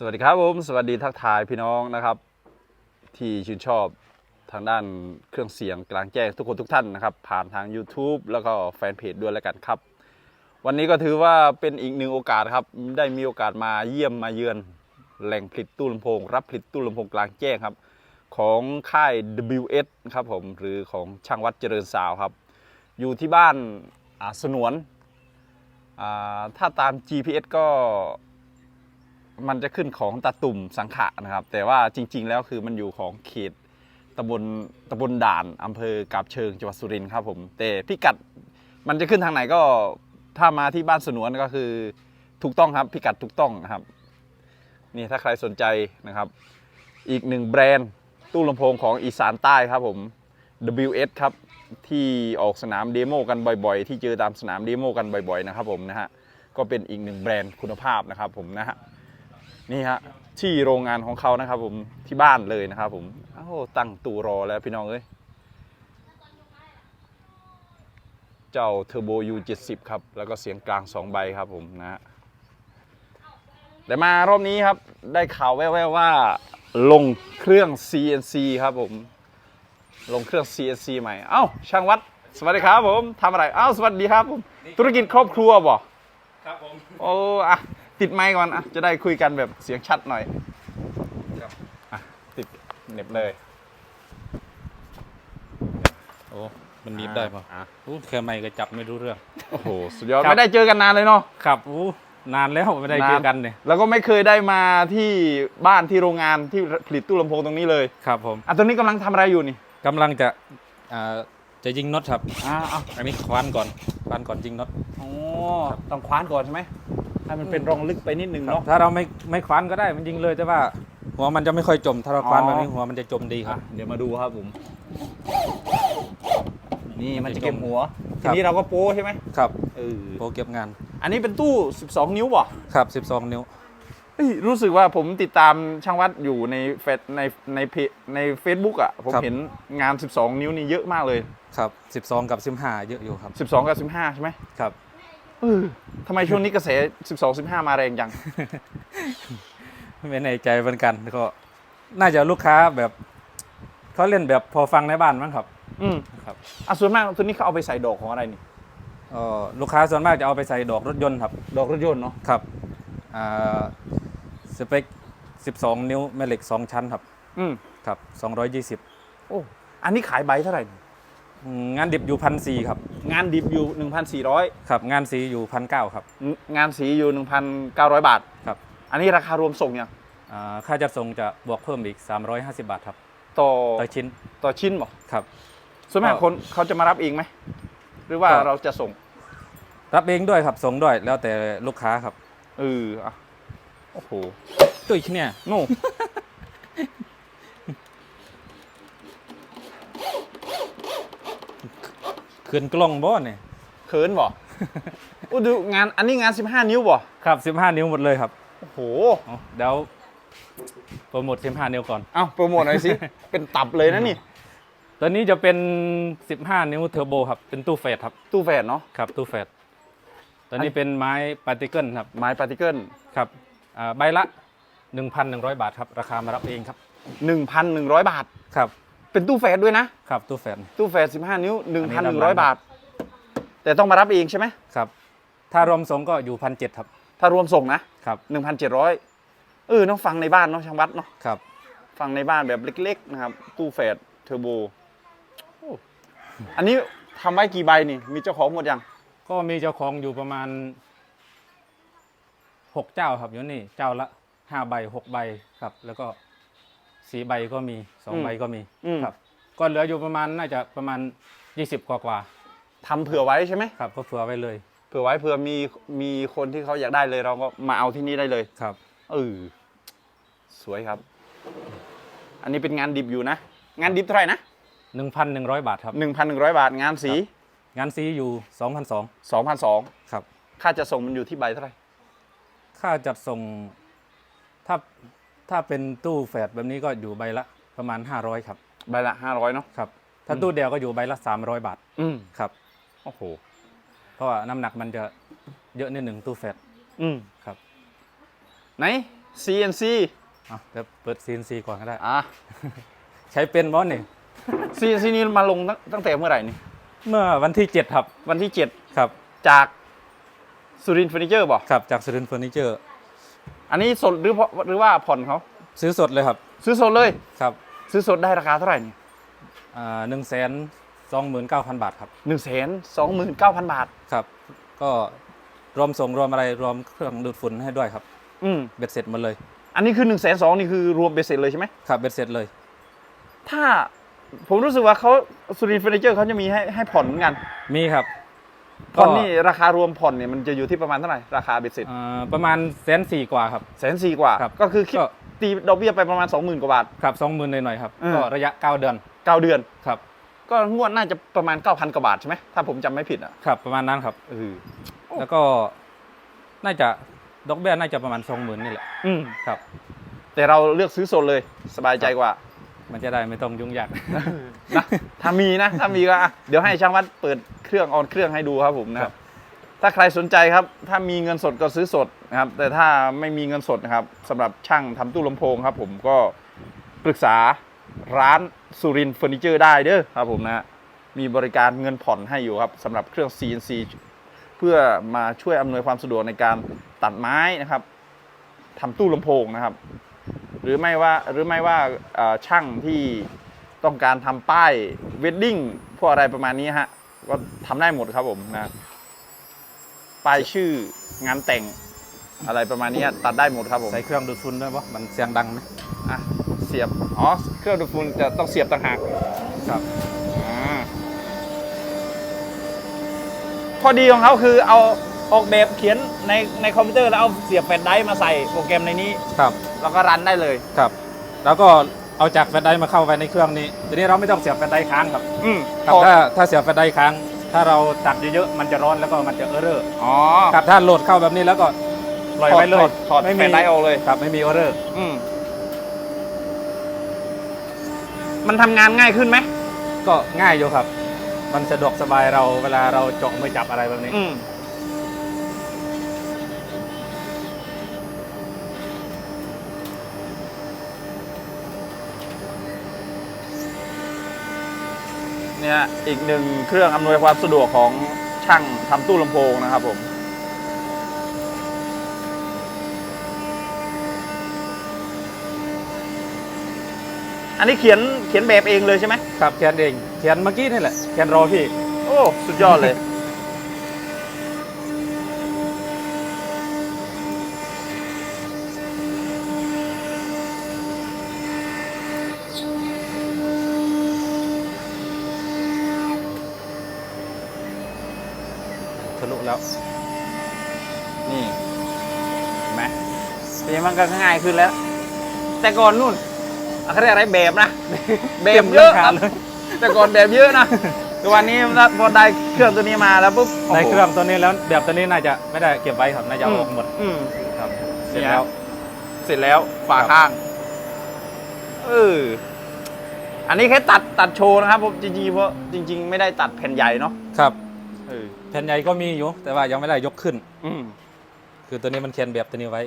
สวัสดีครับผมสวัสดีทักทายพี่น้องนะครับ ที่ชื่นชอบทางด้านเครื่องเสียงกลางแจ้งทุกคนทุกท่านนะครับ ผ่านทาง YouTube แล้วก็แฟนเพจด้วยแล้วกันครับ วันนี้ก็ถือว่าเป็นอีกหนึ่งโอกาสครับ ได้มีโอกาสมาเยี่ยมมาเยือน แหล่งผลิตตู้ลำโพง รับผลิตตู้ลำโพงกลางแจ้งครับ ของค่าย WS ครับผมหรือของช่างวัดเจริญสาวครับ อยู่ที่บ้านอสนวนถ้าตาม GPS ก็ มันจะขึ้นของตาตุ่มสังขะนะครับ แต่ว่าจริง ๆ แล้วคือมันอยู่ของเขตตำบลตำบลด่านอำเภอกาบเชิงจังหวัดสุรินทร์ครับผมแต่พิกัดมันจะขึ้นทางไหนก็ถ้ามาที่บ้านสนวนก็คือถูกต้องครับพิกัดถูกต้องนะครับนี่ถ้าใครสนใจนะครับ อีกหนึ่งแบรนด์ตู้ลำโพงของอีสานใต้ครับผม WS ครับที่ออกสนามเดโมกันบ่อย ๆ ที่เจอตามสนามเดโมกันบ่อย ๆ นะครับผมนะฮะก็เป็นอีกหนึ่งแบรนด์คุณภาพนะครับผมนะฮะ นี่ฮะที่โรงงานของเขานะครับผมที่บ้านเลยนะครับผมโอ้าวตั้งตูรอแล้วพี่น้องเอ้ยเจ้าเทอร์โบ U70 ครับ แล้วก็เสียงกลาง2ใบครับผมนะฮะแต่มารอบนี้ครับได้ข่าวแว่วๆว่าลงเครื่อง CNC ครับผม ลงเครื่อง CNC ใหม่ เอ้า ช่างวัด สวัสดีครับผมทำอะไร เอ้า สวัสดีครับผม ธุรกิจครอบครัวบ่ครับผม โอ้อะ ติดไมค์ก่อนอะจะได้คุยกันแบบเสียงชัดหน่อยครับอะติดเหน็บเลยโอ้มันนิดได้ป่ะอะอู้แค่ไม่ก็จับไม่รู้เรื่อง โอ้โหสุดยอดครับ ไม่ได้เจอกันนานเลยเนาะ ครับอู้นานแล้วไม่ได้เจอกันเนี่ยแล้วก็ไม่เคยได้มาที่บ้านที่โรงงานที่ผลิตตู้ลำโพงตรงนี้เลยครับผมอะตรงนี้กำลังทำอะไรอยู่นี่กำลังจะอ่าจะยิงน็อตครับ อ่าเอาอันนี้คว้านก่อนคว้านก่อนยิงน็อตโอ้ต้องคว้านก่อนใช่ไหม ให้มันเป็นรองลึกไปนิดนึงครับเนาะ ถ้าเราไม่ไม่คว้านก็ได้มันยิงเลยแต่ว่า หัวมันจะไม่ค่อยจม ถ้าเราคว้านอ๋อ แบบนี้หัวมันจะจมดีคอะรับเดี๋ยวมาดูครับผม นี่มันจะจะจมเก็บหัวคทีรับนี้เราก็โป้ใช่ไหมครับเออโปรเก็บงานอันนี้เป็นตู้ 12 นิ้วป่ะครับ 12 นิ้ว เอ้ยรู้สึกว่าผมติดตามช่างวัดอยู่ในเฟซในในเพจใน Facebook อะ ผมครับ เห็นงาน 12 นิ้วนี่เยอะมากเลย ครับ 12 กับ 15 เยอะอยู่ครับ 12 กับ 15 ใช่ไหมครับ เออทำไมช่วงนี้กระแส12 15มาแรงจังไม่ในใจเหมือนกันก็น่าจะลูกค้าแบบเขาเล่นแบบพอฟังในบ้านมั้งครับ อืมครับอะส่วนมากตัวนี้เขาเอาไปใส่ดอกของอะไรนี่เอ่อลูกค้าส่วนมากจะเอาไปใส่ดอกรถยนต์ครับ ดอกรถยนต์เนาะครับอ่าสเปค12 นิ้วแม่เหล็ก 2 ชั้นครับ อืมครับ220 โอ้ อันนี้ขายใบเท่าไหร่นี่อืม งานดิบอยู่พันสครับ งานดิบอยู่ 1,400 ครับ งานสีอยู่พันเครับงานสีอยู่ 1,900 บาท ครับอันนี้ราคารวมส่งยังอ่าค่าจัดส่งจะบวกเพิ่มอีก 350 บาทครับต่อต่อชิ้นต่อชิ้นบ่ครับ ส่วนมากก็คนเขาจะมารับเองไหม หรือว่าก็ เราจะส่งรับเองด้วยครับส่งด้วยแล้วแต่ลูกค้าครับเอออะโอ้โหตุ้ยเนี่ย โน่คืนกล้องบ่เนี่ยเขินบ่ อู้ดูงานอันนี้งาน 15 นิ้วบ่ ครับ 15 นิ้วหมดเลยครับโอ้โห เอาเดี๋ยวโปรโมท15 นิ้วก่อน เอาโปรโมทหน่อยสิ เป็นตับเลยนะนี่ ตัวนี้จะเป็น 15 นิ้วเทอร์โบครับเป็นตู้เฟสครับตู้แฝดเนาะ ครับตู้เฟสตัวนี้เป็นไม้ปาร์ติเกิลครับไม้ปาร์ติเกิลครับอ่าใบละ 1,100 บาทครับราคามารับเองครับ 1,100 บาท ครับ เป็นตู้แฝดด้วยนะ ครับตู้แฟนตู้แฝด15 นิ้วอันนี้รับร้าน1,100 บาท แต่ต้องมารับเองใช่ไหมครับ ถ้ารวมส่งก็อยู่พันเครับ ถ้ารวมส่งนะครับ1,700เออต้องฟังในบ้านเนาะช่างวัดเนาะครับฟังในบ้านแบบเล็กๆนะครับ ตู้แฝดเทอร์โบโอ้อันนี้ทำไว้กี่ใบนี่ มีเจ้าของหมดยัง ก็มีเจ้าของอยู่ประมาณ6เจ้าครับอยู่นี่ เจ้าละ5ใบ6ใบครับ แล้วก็ สีใบก็มีอืม2ใบก็มีอืมครับ ก็เหลืออยู่ประมาณน่าจะประมาณ 20 กว่ากว่าทำเผื่อไว้ใช่ไหมๆครับ ก็เผื่อไว้เลยเผื่อไว้เผื่อมีมีคนที่เขาอยากได้เลยเราก็มาเอาที่นี่ได้เลยครับ เออสวยครับ อันนี้เป็นงานดิบอยู่นะ งานดิบเท่าไหร่นะ1,100 บาทครับ1,100บาทงานสีงานสีอยู่2,200 2,200ครับ ค่าจะส่งมันอยู่ที่ใบเท่าไหร่ ค่าจัดส่งถ้า ถ้าเป็นตู้แฝดแบบนี้ก็อยู่ใบละประมาณ 500 ครับใบละ500เนาะ ครับ ถ้าอืม ตู้เดียวก็อยู่ใบละ 300 บาทอืมครับ โอ้โหเพราะว่าน้ำหนักมันจะเยอะนิดหนึ่งตู้แฟตอืมครับไหน CNC อะเดี๋ยวเปิด CNC ก่อนก็ได้ อะ ใช้เป็นบอสนี่ CNC นี่มาลงตั้งตั้งแต่เมื่อไหร่นี่ เมื่อวันที่ 7 ครับวันที่ ครับ7 จากสุรินทร์เฟอร์นิเจอร์บอกครับจากสุรินทร์เฟอร์นิเจอร์ อันนี้สดหรือเพราะหรือว่าผ่อนเขา ซื้อสดเลยครับ ซื้อสดเลย ครับ ซื้อสดได้ราคาเท่าไหร่นี่หนึ่งแสนสองหมื่นเก้าพันบาทครับหนึ่งแสนสองหมื่นเก้าพันบาท ครับ ก็รวมส่งรวมอะไรรวมเครื่องดูดฝุ่นให้ด้วยครับ อืมเบ็ดเสร็จหมดเลย อันนี้คือ1นึ่งแสนสองนี่คือรวมเบสเสร็จเลยใช่ไหมครับเบ็ดเสร็จเลย ถ้าผมรู้สึกว่าเขาสุรินทร์เฟอร์นิเจอร์เขาจะมีให้ให้ผ่อนเหมือนกัน มีครับ ผ่อนนี่ราคารวมผ่อนเนี่ยมันจะอยู่ที่ประมาณเท่าไหร่ราคาเบสเสร็จอ่าประมาณแสนสี่กว่าครับ แสนสี่กว่า ครับก็คือคิดก็ ตีดอกเบี้ยไปประมาณ 20,000กว่าบาท ครับสองหมื่นหน่อยๆครับอืมก็ระยะเก้าเดือน9เดือน ครับ ก็งวดน่าจะประมาณ 9,000กว่าบาทใช่ไหมถ้าผมจำไม่ผิดอะครับประมาณนั้นครับ เออแล้วก็น่าจะดอกเบี้ยน่าจะประมาณสองหมื่นนี่แหละอืม ครับ แต่เราเลือกซื้อสดเลยสบายใจกว่า มันจะได้ไม่ต้องยุ่งยากนะถ้ามีนะถ้ามีก็อะเดี๋ยวให้ช่างวัดเปิดเครื่องออนเครื่องให้ดูครับผมนะครับ ถ้าใครสนใจครับ ถ้ามีเงินสดก็ซื้อสดนะครับ แต่ถ้าไม่มีเงินสดนะครับสำหรับช่างทำตู้ลำโพงครับ ผมก็ปรึกษาร้านสุรินเฟอร์นิเจอร์ได้เด้อครับผมนะมีบริการเงินผ่อนให้อยู่ครับสำหรับเครื่อง CNC เพื่อมาช่วยอำนวยความสะดวกในการตัดไม้นะครับทำตู้ลำโพงนะครับ หรือไม่ว่าหรือไม่ว่าเอ่อช่างที่ต้องการทำป้ายเวดดิ้งพวกอะไรประมาณนี้ฮะก็ทำได้หมดครับผมนะป้ายชื่องานแต่งอะไรประมาณนี้ตัดได้หมดครับผมใส่เครื่องดูดฝุ่นด้วยปะมันเสียงดังไหมอะเสียบอ๋อเครื่องดูดฝุ่นจะต้องเสียบต่างหากครับอ่าข้อดีของเขาคือเอา ออกแบบเขียนในในคอมพิวเตอร์แล้วเอาเสียบแฟลชไดรฟ์มาใส่โปรแกรมในนี้ ครับแล้วก็รันได้เลย ครับ แล้วก็เอาจากแฟลชไดรฟ์มาเข้าไปในเครื่องนี้ทีนี้เราไม่ต้องเสียบแฟลชไดรฟ์ค้างครับอืมครับถ้าถ้าเสียบแฟลชไดรฟ์ค้าง ถ้าเราตัดเยอะๆมันจะร้อนแล้วก็มันจะเออร์เรอร์อ๋อครับถ้าโหลดเข้าแบบนี้แล้วก็ปล่อยไว้เลยถอดถอดไม่แฟลมีชไดรฟ์ออกเลย ครับไม่มีเออร์เรอร์อืมมันทำงานง่ายขึ้นไหมก็ง่ายอยู่ครับ มันสะดวกสบายเราเวลาเราเจาะมือจับอะไรแบบนี้ อืม เนี่ยอีกหนึ่งเครื่องอำนวยความสะดวกของช่างทำตู้ลำโพงนะครับผมอันนี้เขียนเขียนแบบเองเลยใช่ไหมครับเขียนเองเขียนเมื่อกี้นี่แหละเขียนรอพี่ โอ้ สุดยอดเลย ทะลุแล้ว นี่เห็นไหมทีนี้มันก็ง่ายขึ้นแล้ว แต่ก่อนนู่นอะเขาเรียกอะไรแบบนะ แบบเยอะเต็มครารับคาเลยแต่ก่อนแบบเยอะนะแต่วันนี้พอได้เครื่องตัวนี้มาแล้วปุ๊บโโหในเครื่องตัวนี้แล้วแบบตัวนี้น่าจะไม่ได้เก็บไว้ครับน่าจะเอาออกหมดอืมครับเสร็จเนี่ยแล้ว เสร็จแล้วฝาครับข้างเอออันนี้แค่ตัดตัดโชว์นะครับผมจริงๆเพราะจริง ๆ ไม่ได้ตัดแผ่นใหญ่เนาะครับเออแผ่นใหญ่ก็มีอยู่ แต่ว่ายังไม่ได้ยกขึ้น อืม คือตัวนี้มันเขียนแบบตัวนี้ไว้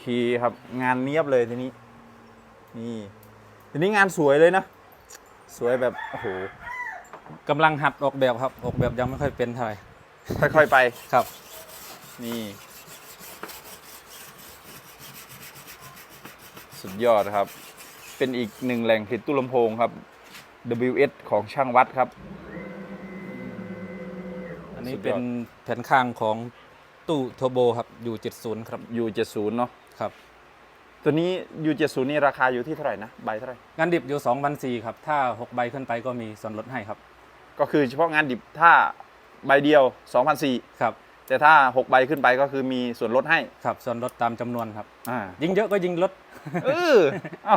คีย์ครับงานเนียบเลยทีนี้ นี่ทีนี้งานสวยเลยนะ สวยแบบโอ้โหกำลังหัดออกแบบครับ ออกแบบยังไม่ค่อยเป็นเท่าไหร่ค่อยๆไป ครับ นี่ สุดยอดครับ เป็นอีกหนึ่งแหล่งผลิตตู้ลำโพงครับ WS ของช่างวัดครับ อันนี้สุดยอดเป็นแผ่นข้างของ ตู้โทโบครับอยู่70 ครับ U70 เนาะครับ ตัวนี้ U70 นี่ราคาอยู่ที่เท่าไหร่นะใบเท่าไหร่งานดิบอยู่2 0 0ครับ ถ้า 6 ใบขึ้นไปก็มีส่วนลดให้ครับ ก็คือเฉพาะงานดิบถ้าใบเดียว2,400ครับ แต่ถ้า 6 ใบขึ้นไปก็คือมีส่วนลดให้ครับ ส่วนลดตามจำนวนครับ อ่ายิ่งเยอะก็ยิ่งลด เออเอ้า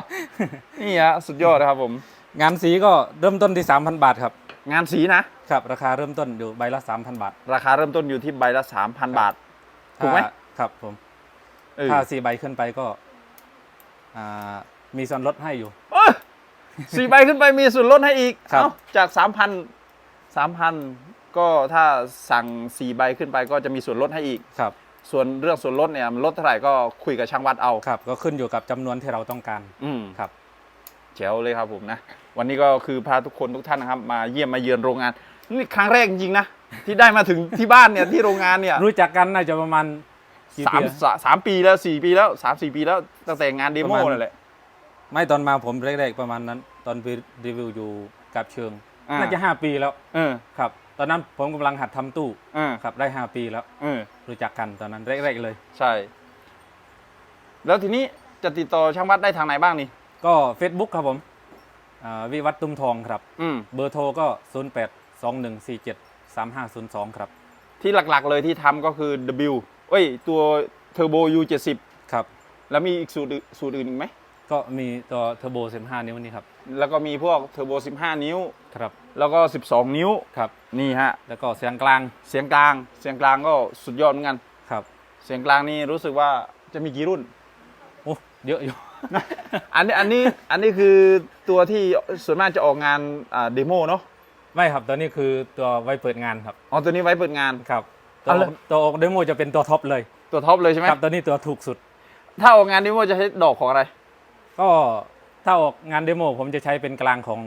นี่ฮะสุดยอดนะครับผม งานสีก็เริ่มต้นที่ 3,000 บาทครับ งานสีนะ ครับราคาเริ่มต้นอยู่ใบละ 3,000 บาท ราคาเริ่มต้นอยู่ที่ใบละ 3,000 บาท ถูกไหมถ้าครับผมเออถ้าสี่ใบขึ้นไปก็อ่ามีส่วนลดให้อยู่เอ้ยสี่ใบขึ้นไปมีส่วนลดให้อีกครับเอ้าจากสามพันสามพันก็ถ้าสั่งสี่ใบขึ้นไปก็จะมีส่วนลดให้อีกครับ ส่วนเรื่องส่วนลดเนี่ยมันลดเท่าไหร่ก็คุยกับช่างวัดเอาครับ ก็ขึ้นอยู่กับจำนวนที่เราต้องการ อืมครับแจ๋วเลยครับผมนะ วันนี้ก็คือพาทุกคนทุกท่านนะครับ มาเยี่ยมมาเยือนโรงงานนี่ครั้งแรกจริงๆนะ ที่ได้มาถึงที่บ้านเนี่ยที่โรงงานเนี่ยรู้จักกันน่าจะประมาณกี่สามปีสาสามปีแล้วสี่ปีแล้วสามสี่ปีแล้วตั้งแต่งานเดโมประมาณนั่นแหละ ไม่ตอนมาผมแรกๆประมาณนั้น ตอนไปรีวิวอยู่กับเชิงอ่า น่าจะห้าปีแล้วเออครับ ตอนนั้นผมกำลังหัดทำตู้เออครับได้ห้าปีแล้ว เออ รู้จักกันตอนนั้นแรกๆเลย ใช่ แล้วทีนี้จะติดต่อช่างวัดได้ทางไหนบ้างนี่ ก็ Facebook ครับผมอ่า วิวัฒน์ตุ้มทองครับ อืมเบอร์โทรก็ 0 8 2 1 4 7 3 5 0 2 ครับ ที่หลักๆเลยที่ทำก็คือ W เอ้ย ตัว Turbo U70 ครับ แล้วมีอีกสูตรอื่นสูตรอื่นอีกไหม ก็มีตัวเทอร์โบ 15 นิ้วนี่ครับ แล้วก็มีพวก Turbo 15 นิ้ว ครับ แล้วก็ 12 นิ้ว ครับ นี่ฮะ แล้วก็เสียงกลาง เสียงกลาง เสียงกลางก็สุดยอดเหมือนกัน ครับ เสียงกลางนี่รู้สึกว่าจะมีกี่รุ่น โอ้ เยอะอยู่ อันนี้อันนี้อันนี้คือตัวที่ส่วนมากจะออกงานอ่าเดโมเนาะไม่ครับตัวนี้คือตัวไว้เปิดงานครับอ๋อตัวนี้ไว้เปิดงาน ครับตัวเอาเลย ตัวออกเดโมจะเป็นตัวท็อปเลยตัวท็อปเลยใช่ไหมครับตัวนี้ตัวถูกสุด ถ้าออกงานเดโมจะใช้ดอกของอะไร ก็ถ้าออกงานเดโมผมจะใช้เป็นกลางของ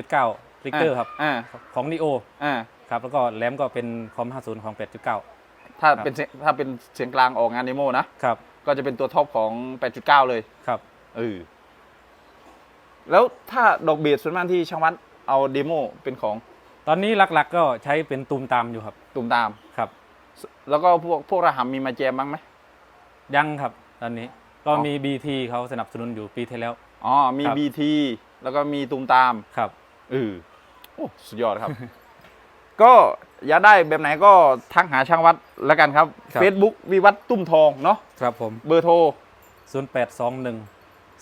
8.9ลิกเตอร์ครับอ่าของนิโออ่าครับแล้วก็แหลมก็เป็นคอม 50 ของ 8.9 ถ้าเป็นเสียงถ้าเป็นเสียงกลางออกงานเดโมนะครับ ก็จะเป็นตัวท็อปของ 8.9 เลยครับเออแล้วถ้าดอกเบสส่วนมากที่ช่างวัดเอาเดโมเป็นของ ตอนนี้หลักๆ ก็ใช้เป็นตูมตามอยู่ครับ ตุ่มตาม ครับ แล้วก็พวกพวกระหำมีมาแจมบ้างไหม ยังครับ ตอนนี้ก็อ๋อมี BT เขาสนับสนุนอยู่ปีที่แล้ว อ๋อ มีครับ BT แล้วก็มีตุ่มตามครับ เออโอ้สุดยอดครับ ก็อยากได้แบบไหนก็ทักหาช่างวัดแล้วกันครับ ครับ Facebook วิวัฒน์ตุ้มทองเนาะครับผม เบอร์โทร0821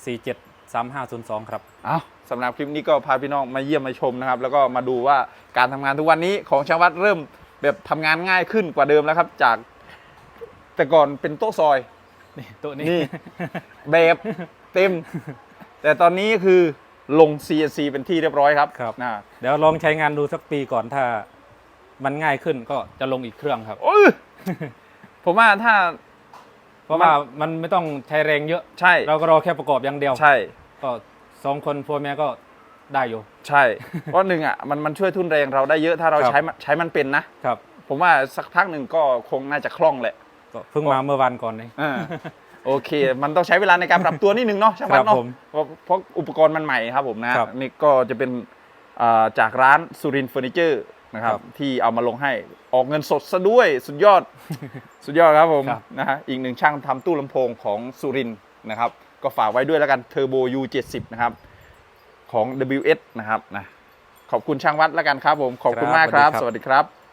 47 3502 ครับ เอาสำหรับคลิปนี้ก็พาพี่น้องมาเยี่ยมมาชมนะครับ แล้วก็มาดูว่าการทำงานทุกวันนี้ของช่างวัดเริ่มแบบทำงานง่ายขึ้นกว่าเดิมแล้วครับ จากแต่ก่อนเป็นโต๊ะซอย นี่ตัวนี้ นี่ แบบเต็ม แต่ตอนนี้คือลง CNC เป็นที่เรียบร้อยครับครับ นะ เดี๋ยวลองใช้งานดูสักปีก่อนถ้า มันง่ายขึ้นก็จะลงอีกเครื่องครับ โอ้ยผมว่าถ้า เพราะว่ามันไม่ต้องใช้แรงเยอะ ใช่ เราก็รอแค่ประกอบอย่างเดียว ใช่ ก็สองคนพ่อแม่ก็ได้อยู่ ใช่ เพราะหนึ่งอะมันมันช่วยทุนแรงเราได้เยอะถ้าเราครับใช้มันใช้มันเป็นนะ ครับ ผมว่าสักพักหนึ่งก็คงน่าจะคล่องแหละก็เพิ่งมาเมื่อวันก่อนนี้อ่าโอเค มันต้องใช้เวลาในการปรับตัวนิดนึงเนาะช่างวัดครัเนาะบผมเพราะเพราะอุปกรณ์มันใหม่ครับผมนะครับนี่ก็จะเป็นอ่าจากร้านสุรินเฟอร์นิเจอร์ นะครับครับ ที่เอามาลงให้ออกเงินสดซะด้วยสุดยอดสุดยอดครับผมครับนะฮะอีกหนึ่งช่างทำตู้ลำโพงของสุรินทร์นะครับ ก็ฝากไว้ด้วยแล้วกัน Turbo U70 นะครับ ของ WS นะครับนะขอบคุณช่างวัดแล้วกันครับผม ขอบคุณครับมากครับสสวัวัสสดีดีคครัรับบ